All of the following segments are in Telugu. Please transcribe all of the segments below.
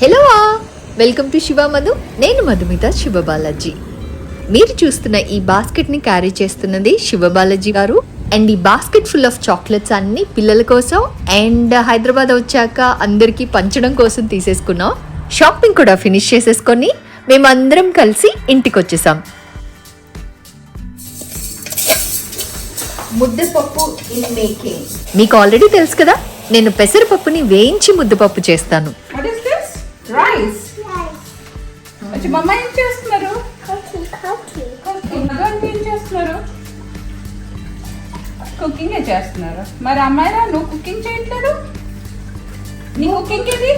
Hello welcome to Shiva Madhu. నేను మధుమిత శివ బాలాజీ మీరు చూస్తున్న ఈ బాస్కెట్ని క్యారీ చేస్తున్నది శివ బాలాజీ గారు. అండ్ ఈ బాస్కెట్ ఫుల్ ఆఫ్ చాక్లెట్స్ అన్ని పిల్లల కోసం అండ్ హైదరాబాద్ వచ్చాక అందరికీ పంచడం కోసం తీసేసుకున్నాం. షాపింగ్ కూడా ఫినిష్ చేసేసుకొని మేమందరం కలిసి ఇంటికి వచ్చేసాం ముద్దపప్పు ఇన్ మేకింగ్ మీకు ఆల్రెడీ తెలుసు కదా నేను పెసరపప్పుని వేయించి ముద్దపప్పు చేస్తాను. రైస్ వచ్చి మమ్మ ఏం చేస్తున్నారు? ఏం చేస్తున్నారు? కుకింగ్ చేస్తున్నారు. మరి అమ్మాయిరా నువ్వు కుకింగ్ చేయట్లేదు? నీ కుకింగ్ ఇది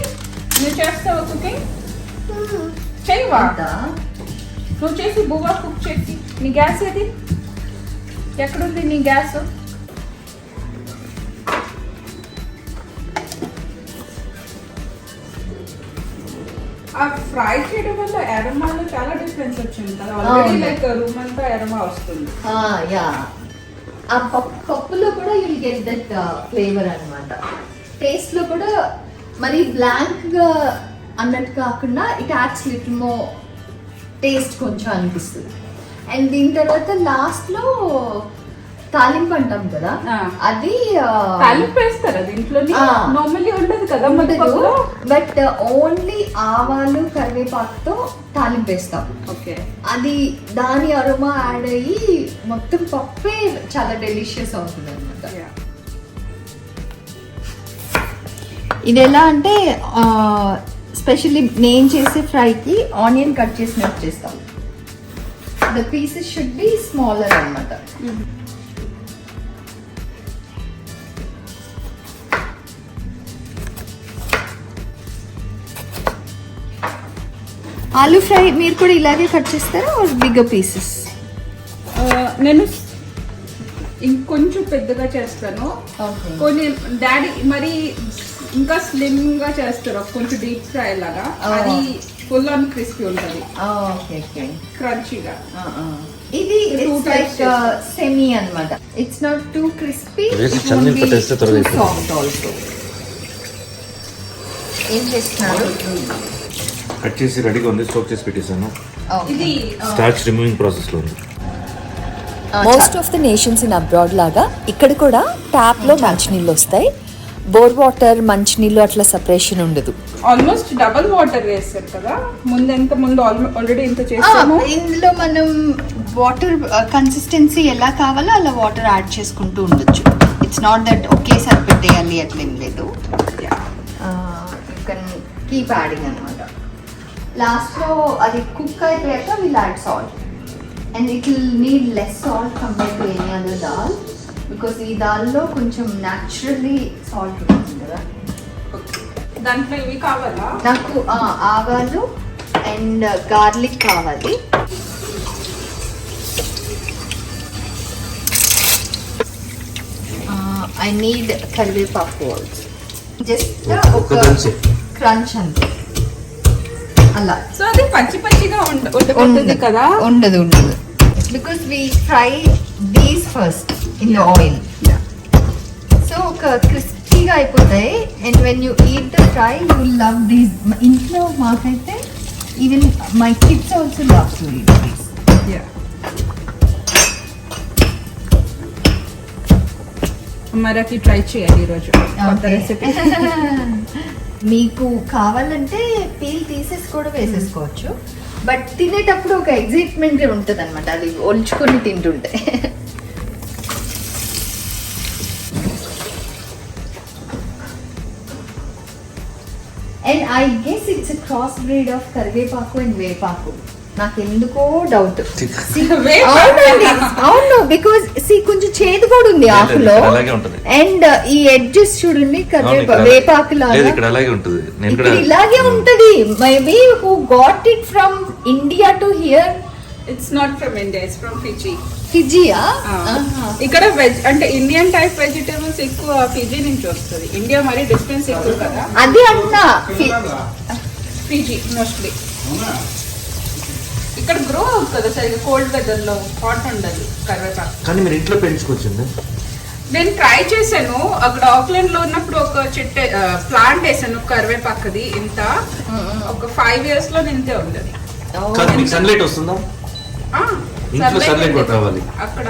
నువ్వు చేస్తావా కుకింగ్ చేయవా? నువ్వు చేసి బువ్వా కుక్ చేసి. నీ గ్యాస్ ఏది? ఎక్కడుంది నీ గ్యాస్? ఫ్రై చేయడం వల్ల ఎరమాలో చాలా డిఫరెన్స్ వచ్చింది కదా. ఆల్రెడీ. లైక్ రూమ్ అంతా ఎరమా వస్తుంది. యా. ఆ పప్పు పప్పులో కూడా యుల్ గెట్ దట్ ఫ్లేవర్ అన్నమాట. టేస్ట్లో కూడా మరి బ్లాంక్గా అన్నట్టు కాకుండా it adds little more taste కొంచెం అనిపిస్తుంది. అండ్ దీని తర్వాత లాస్ట్లో తాలింపు అంటాం కదా. అది తాలింపు వేస్తారా దీంట్లో ఆ. నార్మల్లీ ఉండదు కదా ముద్దపప్పులో బట్ ఓన్లీ ఆవాలు కరివేపాకుతో తాలింపు వేస్తాం ఓకే. అది దాని అరోమా యాడ్ అయ్యి మొత్తం పప్పే చాలా డెలిషియస్ అవుతుంది అనమాట ఇది ఎలా అంటే స్పెషల్లీ నేను చేసే ఫ్రైకి ఆనియన్ కట్ చేసినట్టు చేస్తాం. The pieces should be smaller అనమాట ఆలూ ఫ్రై మీరు కూడా ఇలాగే కట్ చేస్తారా బిగ్గర్ పీసెస్ నేను ఇంకొంచెం పెద్దగా చేస్తాను. కొన్ని డాడీ మరి ఇంకా స్లిమ్గా చేస్తారు కొంచెం డీప్ ఫ్రై లాగా. అది ఫుల్ ఆన్ క్రిస్పీ ఉంటుంది. ఓకే ఓకే క్రంచీగా ఇది లైక్ సెమీ అన్నమాట. It's not too crispy. Soft also ఏం చేస్తున్నారు? కట్ చేసి రెడీగా ఉంది స్టోక్ చేసి పెట్టేశాను. ఇది స్టార్చ్ రిమూవింగ్ ప్రాసెస్లో ఉంది. Most of the nations in abroad లాగా ఇక్కడ కూడా ట్యాప్లో మంచినీళ్ళు వస్తాయి. బోర్ వాటర్ మంచినీళ్ళు అట్లా సపరేషన్ ఉండదు. ఆల్మోస్ట్ డబల్ వాటర్ వేస్తారు కదా? ముందు ఎంత ముందు ఆల్రెడీ ఇంత చేస్తాము? ఇందులో మనం వాటర్ కన్సిస్టెన్సీ ఎలా కావాలో అలా వాటర్ యాడ్ చేసుకుంటూ ఉండొచ్చు. ఇట్స్ నాట్ దట్ ఒకేసారి పెట్టేయాలి అట్లా ఏం లేదు యూ కెన్ కీప్ యాడింగ్ అనమాట లాస్ట్లో అది కుక్ అయిపోయాక will add salt and it will need less salt compare to any other dal because ఈ దాల్లో కొంచెం న్యాచురల్లీ సాల్ట్ ఉంటుంది కదా. దాంట్లో ఇవి కావాలా? నాకు ఆవాలు అండ్ గార్లిక్ కావాలి. ఐ నీడ్ కరివేపాకు ఆల్సో జస్ట్ ఒక. క్రంచ్ అంతే. అలా. సో అది పచ్చి పచ్చిగా ఉండ- ఉండబోతుంది కదా? ఉండదు ఉండదు. Because we fry these first in the oil so ఒక క్రిస్పీగా అయిపోతాయి. And when you eat the fry you love these ఇంట్లో మాకైతే even my kids also love to eat these try చేయాలి ఈరోజు. కొత్త రెసిపీ మీకు కావాలంటే పీల్ తీసేసి కూడా వేసేసుకోవచ్చు. బట్ తినేటప్పుడు ఒక ఎగ్జైట్మెంట్ ఉంటుంది అనమాట అది ఒలుచుకొని తింటుంటే. And I guess it's cross breed of కరివేపాకు అండ్ వేపాకు. నాకు ఎందుకో డౌట్ అవును బికాస్ సి కొంచెం చేదు కూడా ఉంది ఆకులో. అలాగే ఉంటుంది. అండ్ ఈ ఎడ్జెస్ చూడండి వేపాకు లేదు లాగా ఇక్కడ అలాగే ఉంటుంది. ఇలాగే ఉంటది. Maybe who got it from India to here it's not from India it's from Fiji ఫిజియా ఇక్కడ వెజ్ అంటే ఇండియన్ టైప్ వెజిటేబుల్స్ ఎక్కువ ఫిజీ నుంచి వస్తుంది. ఇండియా మరి డిస్టెన్స్ ఎక్కువ కదా. అది ఫి- ఫిజీ మోస్ట్లీ ఇక్కడ గ్రో అవుతుంది కదా సరిగ్గా కోల్డ్ వెదర్లో హాట్ ఉండదు కరివేపాకు. కానీ మీరు ఇంట్లో పెంచుకోవచ్చండి నేను ట్రై చేశాను. అక్కడ ఆక్లాండ్లో ఉన్నప్పుడు ఒక చెట్టు ప్లాంట్ వేసాను కరివేపాకది. ఇంత ఒక ఫైవ్ ఇయర్స్లో ఇంతే ఉండదు సన్లైట్ వస్తుందా? ఆ, ఇంట్లో. కూడా రావాలి. అక్కడ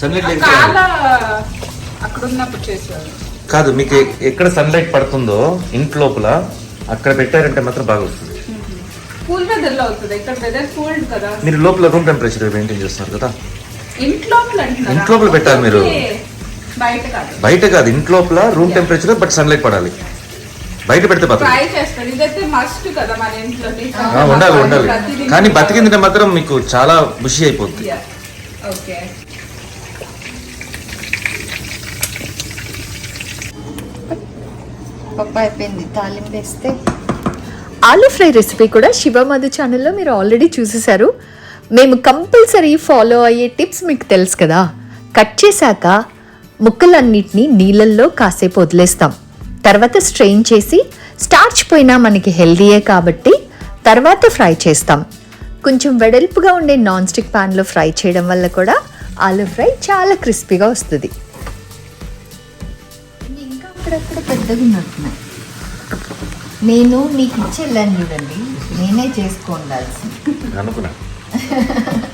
సన్లైట్ అక్కడ ఉన్నప్పుడు చేశాను కాదు మీకు ఎక్కడ సన్లైట్ పడుతుందో ఇంటి లోపల అక్కడ పెట్టారంటే మాత్రం బాగా వస్తుంది. కూల్ వెదర్లో అవుతుంది. ఇక్కడ వెదర్ కూల్డ్ కదా. మీరు లోపల రూమ్ టెంపరేచర్ మెయింటైన్ చేస్తున్నారు కదా. ఇంట్లో? ఇంట్లోపల పెట్టాలి మీరు. బయట కాదు. బయట కాదు ఇంటి లోపల రూమ్ టెంపరేచర్ బట్ సన్లైట్ పడాలి. బయట పెడితే బతకదు. ట్రై చేస్తాను ఇదైతే మస్ట్ కదా మన ఇంట్లో. ఆ, ఉండాలి ఉండాలి. కానీ బతికింది మాత్రం మీకు చాలా బుషి అయిపోతుంది ఓకే పప్పు అయిపోయింది. తాలింపు వేస్తే ఆలూ ఫ్రై రెసిపీ కూడా శివ మధు ఛానల్లో మీరు ఆల్రెడీ చూసేశారు. మేము కంపల్సరీ ఫాలో అయ్యే టిప్స్ మీకు తెలుసు కదా. కట్ చేశాక ముక్కలన్నిటినీ నీళ్ళల్లో కాసేపు వదిలేస్తాం. తర్వాత స్ట్రెయిన్ చేసి స్టార్చ్ పోయినా మనకి హెల్దీయే కాబట్టి తర్వాత ఫ్రై చేస్తాం. కొంచెం వెడల్పుగా ఉండే నాన్ స్టిక్ ప్యాన్లో ఫ్రై చేయడం వల్ల కూడా ఆలూ ఫ్రై చాలా క్రిస్పీగా వస్తుంది. ఇంకా అక్కడక్కడ పెద్దగా ఉన్నట్టున్నాయి నేను నీకు ఇచ్చి వెళ్ళాను చూడండి నేనే చేసుకోండాల్సింది అనుకున్నా.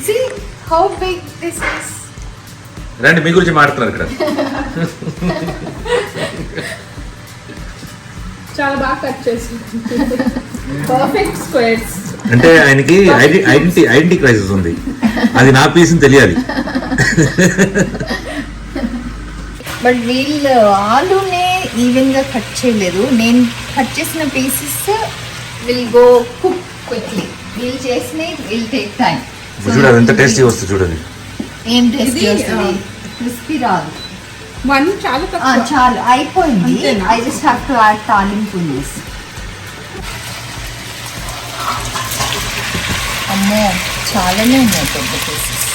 See how big this is. రండి మీ గురించి మాట్లాడుతున్నారు ఇక్కడ. చాలా బాగా కట్ చేసి. పర్ఫెక్ట్ స్క్వేర్స్ అంటే ఆయనకి ఐడెంటి ఐడెంటి ఐడెంటిటీ క్రైసిస్ ఉంది. అది నా పీస్ తెలియాలి. బట్ వీళ్ళు ఆలునే ఈవెన్గా కట్ చేయలేదు. నేను కట్ చేసిన pieces will go cook quickly. వీళ్ళు చేసిన విల్ టేక్ టైం చూడు అది ఎంత టేస్టీ వస్తుంది చూడండి. ఏం టేస్ట్ వస్తుంది? క్రిస్పీ రాదు. వన్ చాలా చాలు. అయిపోయింది? I just have to add తాలింపు అమ్మో చాలానే ఉన్నాయి పెద్ద పీసెస్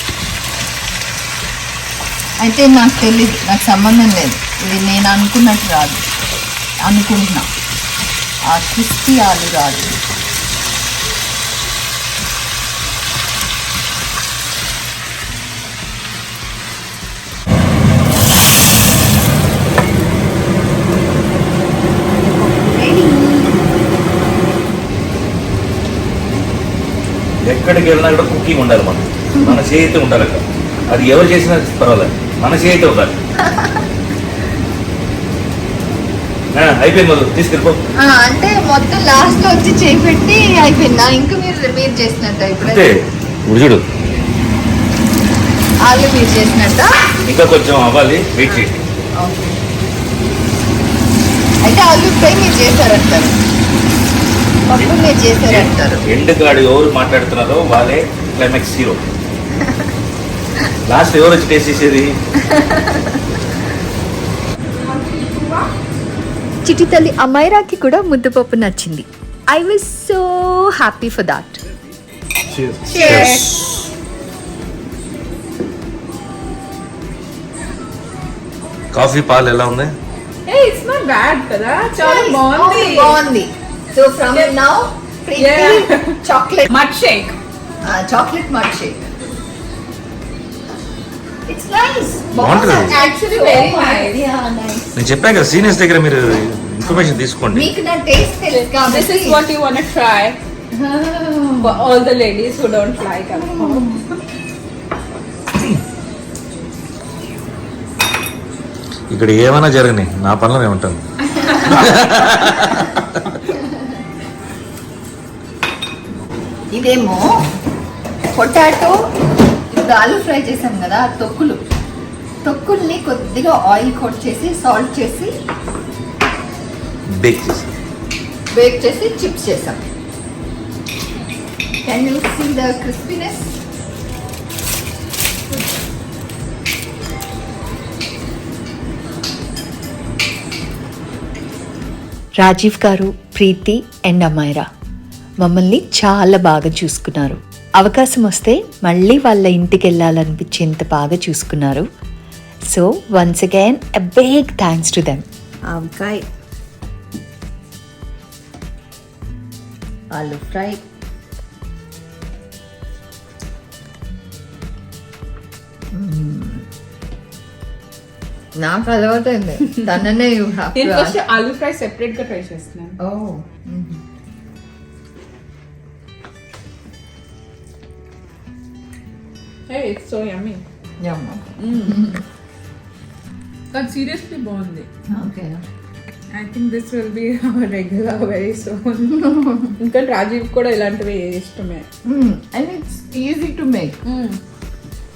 అయితే నాకు తెలియదు నాకు సంబంధం లేదు. ఇది నేను అనుకున్నట్టు రాదు. అనుకుంటున్నా. ఆ క్రిస్పీ ఆలు రాదు. ఎక్కడికి వెళ్ళినా కూడా కుకింగ్ ఉండాలి మనం. మన చేయితే ఉండాలి అక్కడ. అది ఎవరు చేసినా పర్వాలేదు. మన చేయితే ఉండాలి. అయిపోయింది మధు తీసుకెళ్ళిపో. ఆ, అంటే మొత్తం లాస్ట్లో వచ్చి చేయి పెట్టి అయిపోయిందా? ఇంకా మీరు మీరు చేసినట్ట ఇప్పుడు ఇప్పుడు చూడు. వాళ్ళు మీరు చేసినట్ట? ఇంకా కొంచెం అవ్వాలి. వెయిట్ చేయండి ఓకే. అయితే ఆలు ఫ్రై మీరు చేశారంటారు. మీరు చేశారంటారు. ఎండ్ గాడు ఎవరు మాట్లాడుతున్నారో వాళ్ళే క్లైమాక్స్ హీరో లాస్ట్ ఎవరు వచ్చి టేస్ట్ చేసేది? చిటి తల్లి అమైరాకి కూడా ముద్దపప్పు నచ్చింది. I was so happy for that coffee పాలు ఎలా ఉంది ఏ ఇట్స్ నాట్ బ్యాడ్ కదా. చాలా. బాగుంది. బాగుంది. So from now Yeah. Chocolate mud shake chocolate mud shake it's nice. Nice నేను చెప్పాను కదా సీనియర్స్ దగ్గర మీరు ఇన్ఫర్మేషన్ తీసుకోండి. మీకు నా టేస్ట్ తెలుసు This కాబట్టి is what you want to try for all the ladies who don't like alcohol. ఇక్కడ ఏమైనా జరగని నా పనులు నేను ఉంటాను ఇదేమో పొటాటో ఇప్పుడు ఆలు ఫ్రై చేసాం కదా తొక్కులు. తొక్కుల్ని కొద్దిగా ఆయిల్ కోట్ చేసి సాల్ట్ చేసి బేక్ చేసి బేక్ చేసి చిప్స్ చేసాం can you see the crispiness Rajeev garu Preethi and Amaira. మమ్మల్ని చాలా బాగా చూసుకున్నారు. అవకాశం వస్తే మళ్ళీ వాళ్ళ ఇంటికి వెళ్ళాలనిపించేంత బాగా చూసుకున్నారు. So once again a big thanks to them avakaya. Aloo fry. నాకు అలవాటైంది. తననే యూ నేను ఫస్ట్ ఆలూ ఫ్రై సెపరేట్గా ట్రై చేస్తున్నాను. Oh hey it's so yummy కానీ సీరియస్లీ బాగుంది okay I think this will be regular very soon ఇంకా రాజీవ్ కూడా ఇలాంటివి ఇష్టమే. And it's easy to make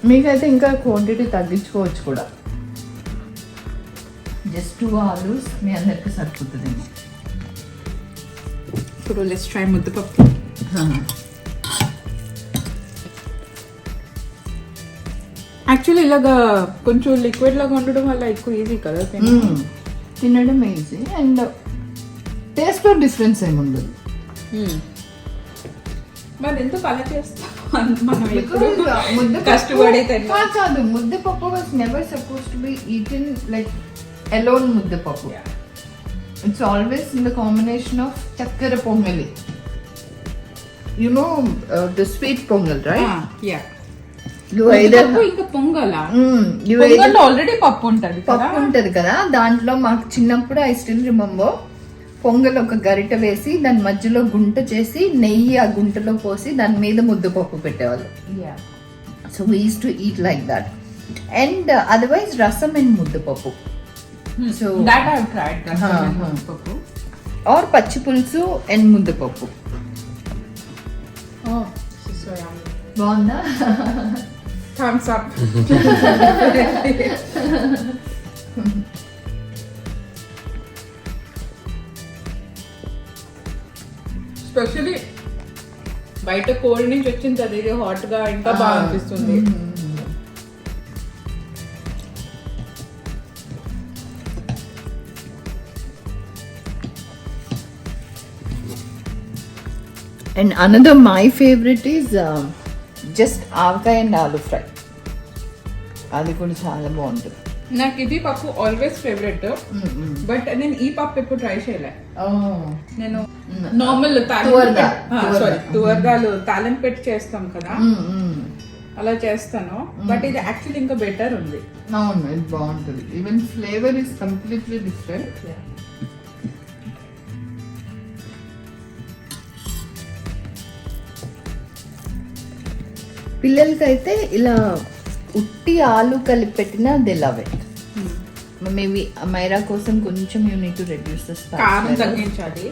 మీకైతే ఇంకా క్వాంటిటీ తగ్గించుకోవచ్చు కూడా. జస్ట్ టూ ఆలూస్ మీ అందరికి సరిపోతుంది. ఇప్పుడు లెట్స్ ట్రై ముద్దపప్పు యాక్చువల్లీ ఇలాగా కొంచెం లిక్విడ్ లాగా ఉండడం వల్ల ఎక్కువ ఈజీ కదా తినడం. ఈజీ అండ్ టేస్ట్లో డిఫరెన్స్ ఏమి ఉండదు. మ్మ్. మరి ఎందుకు అలా చేస్తాం మనం ఎప్పుడు ముద్ద కష్టపడి కాదు. Muddapappu was never suppose to be eaten like alone muddapappu it's always in the combination of చక్కెర పొంగలి. You know the sweet pongal right yeah ముద్దపప్పు ఇంకా పొంగల? ఆల్రెడీ పప్పు ఉంటది కదా? పప్పు ఉంటది కదా? దాంట్లో మాకు చిన్నప్పుడు ఐ స్టిల్ రిమెంబర్ పొంగల్ ఒక గరిట వేసి దాని మధ్యలో గుంట చేసి నెయ్యి ఆ గుంటలో పోసి దాని మీద ముద్దపప్పు పెట్టేవాళ్ళు. So వీస్ to eat like that and otherwise rasam and muddapappu so. Pappu. Or pachi pulusu and ముద్దపప్పు Oh. బాగుందా? Thumbs up. స్పెషలీ బయట కోల్డ్ నుంచి వచ్చింది అది ఇది హాట్గా ఇంకా బాగా అనిపిస్తుంది. And another my favourite is just avakaya and aloo fry. అది కూడా చాలా బాగుంటుంది. నాకు ఇది పప్పు ఆల్వేస్ ఫేవరెట్ బట్ నేను ఈ పప్పు ఎప్పుడు ట్రై చేయలే. నేను నార్మల్ తువర్దా. తువర్దా. సారీ తువర్దాలు తాలింపు పెట్టి చేస్తాం కదా. అలా చేస్తాను. బట్ ఇది యాక్చువల్లీ ఇంకా బెటర్ ఉంది. అవును ఇది బాగుంటుంది. Even flavour is completely different పిల్లలకైతే ఇలా ఉట్టి ఆలు కలిపి పెట్టినా they love it. Maybe Maira కోసం కొంచెం you need to reduce the karam తగ్గించాలి.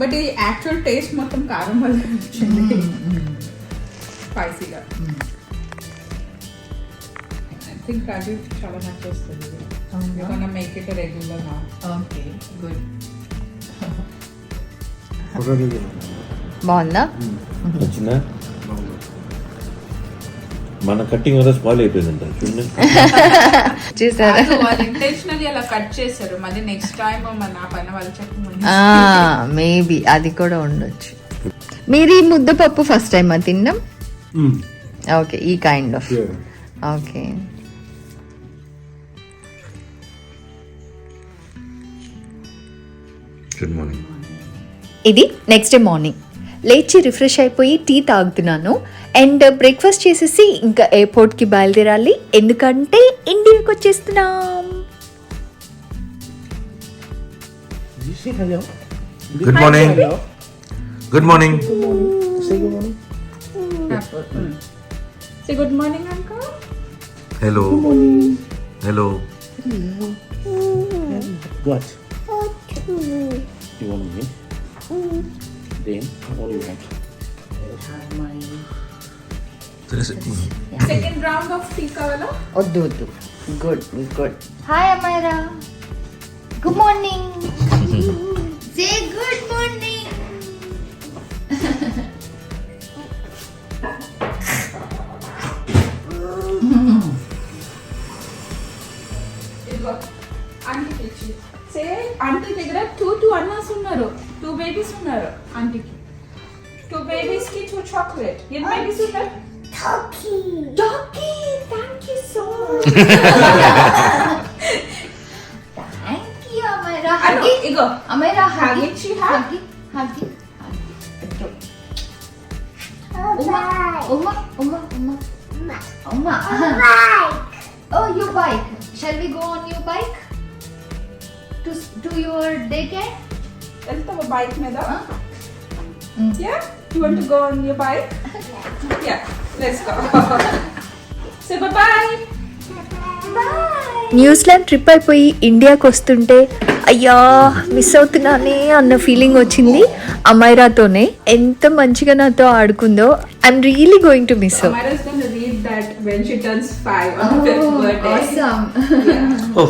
బట్ ఈ యాక్చువల్ టేస్ట్ మొత్తం కారం వల్ల వచ్చింది. స్పైసీగా ఐ థింక్ అది చాలా నచ్చేస్తుంది. మనం మేక్ ఇట్ రెగ్యులర్ నా ఓకే గుడ్ బాగుందా? వచ్చిందా మన కట్టింగ్ వల్ల స్పాయిల్ అయిపోయిందంట. చూడండి. చూసారా? వాళ్ళు ఇంటెన్షనల్లీ అలా కట్ చేశారు. మళ్ళీ నెక్స్ట్ టైం మన పైన వాళ్ళు మేబీ అది కూడా ఉండొచ్చు. మీరు ఈ ముద్దపప్పు ఫస్ట్ టైం తిన్నాం? ఓకే ఈ kind of okay good morning ఇది నెక్స్ట్ డే మార్నింగ్ లేచి రిఫ్రెష్ అయిపోయి టీ తాగుతున్నాను. అండ్ బ్రేక్ఫాస్ట్ చేసేసి ఇంకా ఎయిర్పోర్ట్కి బయలుదేరాలి. ఎందుకంటే ఇండియాకి వచ్చేస్తున్నాం. Good morning good morning say good morning uncle hello hello What? You want me? Then what do you want? Second round of tea కావాలా వద్దు వద్దు good good hi అమ్మాయిరా good morning say good morning ఇదిగో ఆంటీకి ఇచ్చి సే ఆంటీ దగ్గర టూ టూ అన్నాస్ ఉన్నారు టూ బేబీస్ ఉన్నారు ఆంటీకి టూ బేబీస్ కి టూ చాక్లెట్ ఎన్ని బేబీస్ ఉన్నారు డాకీ thank you so thank you అమ్మాయిరా much ego అమ్మాయిరా Hug it, she hug. హగి హగి Uma, Uma, Uma. Uma. Oh, your bike. Shall we go on your bike? To, to your daycare? వెళ్తావా బైక్ మీద? Yeah you want to go on your bike yeah let's go so bye New Zealand trip అయిపోయి ఇండియాకి వస్తుంటే అయ్యా మిస్ అవుతున్నానే అన్న ఫీలింగ్ వచ్చింది అమైరాతోనే. ఎంత మంచిగా నాతో ఆడుకుందో I'm really going to miss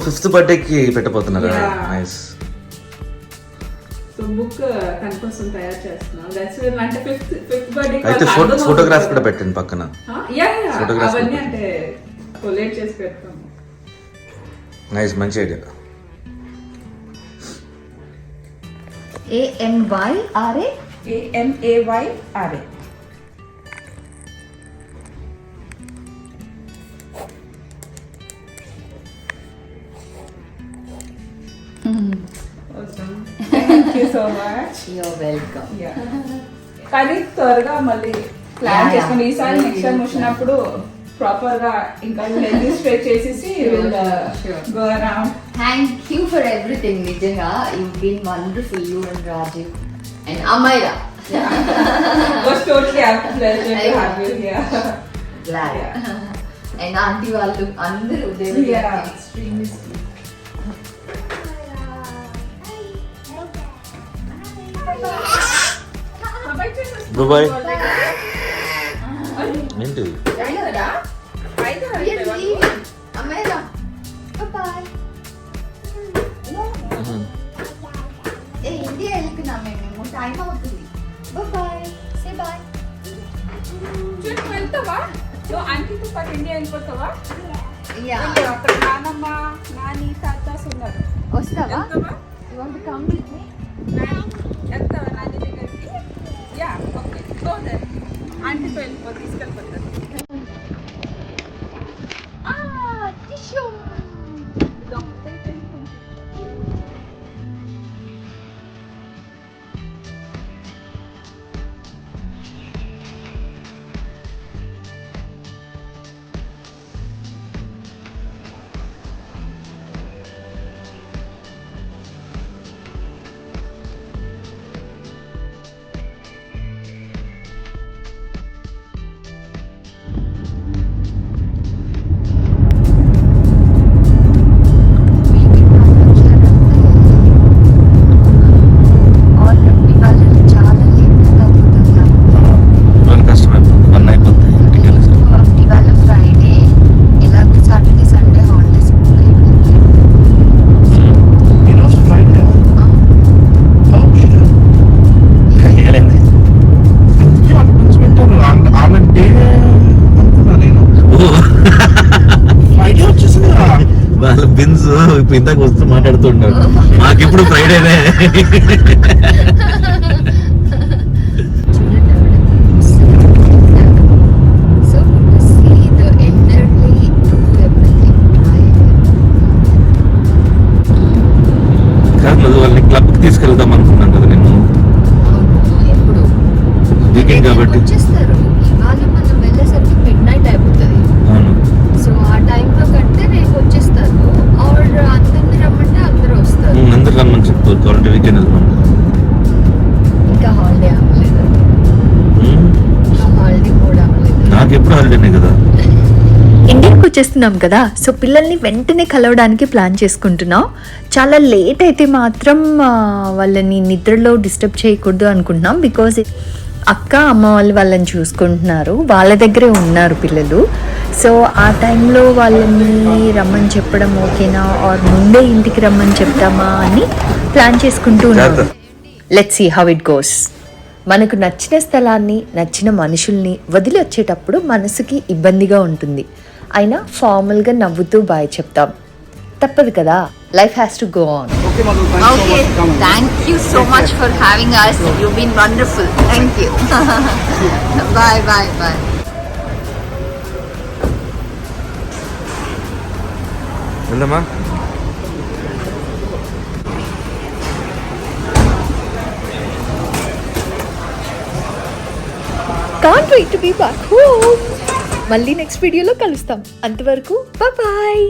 fifth బర్త్డేకి పెట్టబోతున్నారా? Yeah. నైస్ సో బుక్ తన కోసం తయారు చేస్తున్నాం. దట్స్ అంటే ఫిఫ్త్ ఫిఫ్త్ బర్త్డే అయితే ఫోటోగ్రాఫ్ కూడా పెట్టండి పక్కన. యా యా Photographs అవన్నీ కూడా అంటే కొలేట్ చేసి పెడతాము నైస్ మంచి idea A M Y R A. A M A Y R A thank you so much You're welcome. కానీ త్వరగా మళ్ళీ ప్లాన్. చేసుకుని ఈసారి నెక్స్ట్ టైం. వచ్చినప్పుడు ప్రాపర్గా ఇంకా హెల్దీ స్ప్రే చేసేసి Sure, sure, sure. Go around Thank you for everything, Nijanga. You've been wonderful, you and Rajiv. And Amaira. Was totally pleasure to have you here Glad. Yeah. And auntie వాళ్ళు అందరూ they were Yeah. extremely sweet. Bye-bye. ఏంటి అయినదా అయితే Yes, leaving. Amaira. Bye-bye. ఏ ఇండియా వెళ్తున్నామే మేము టైం అవుతుంది బాయ్ సే బాయ్ చూడు వెళ్తావా నువ్వు ఆంటీతో పాటు ఇండియా వెళ్ళిపోతావా యా వెళ్ళు, అక్కడ నానమ్మ నాని తాతాస్ ఉన్నారు వస్తావా వెళ్తావా you want to come with me వెళ్తావా నాని దగ్గరికి యా ఓకే గో దెన్ ఆంటీతో వెళ్ళిపో తీసుకెళ్ళిపోతాను Ah, బిన్స్ ఇప్పుడు ఇందాక వస్తూ మాట్లాడుతుంటారు. మాకెప్పుడు ఫ్రైడేనే. తీసుకెళ్దాం అనుకున్నాం కదా నేను. వీకెండ్ కాబట్టి. వీకెండ్ వెళ్దాం ఇంకా హాలిడే కూడా నాకు ఎప్పుడు హాలిడేనే కదా? ఇండియాకి వచ్చేస్తున్నాం కదా. సో పిల్లల్ని వెంటనే కలవడానికి ప్లాన్ చేసుకుంటున్నాం. చాలా లేట్ అయితే మాత్రం వాళ్ళని నిద్రలో డిస్టర్బ్ చేయకూడదు అనుకుంటున్నాం. బికాజ్ అక్క అమ్మ వాళ్ళు వాళ్ళని చూసుకుంటున్నారు. వాళ్ళ దగ్గరే ఉన్నారు పిల్లలు. సో ఆ టైంలో వాళ్ళని రమ్మని చెప్పడం ఓకేనా? ఆర్ ముందే ఇంటికి రమ్మని చెప్తామా అని ప్లాన్ చేసుకుంటూ ఉన్నాం జాగ్రత్త. Let's see how it goes మనకు నచ్చిన స్థలాన్ని నచ్చిన మనుషుల్ని వదిలి వచ్చేటప్పుడు మనసుకి ఇబ్బందిగా ఉంటుంది. అయినా ఫార్మల్గా నవ్వుతూ బాయ్ చెప్తాం. తప్పదు కదా. Life has to go on Thank you so much for having us. You've been wonderful. Thank you. bye, bye, bye. వెళ్దామా can't wait to be back home మళ్ళీ నెక్స్ట్ వీడియోలో కలుస్తాం అంతవరకు బాయ్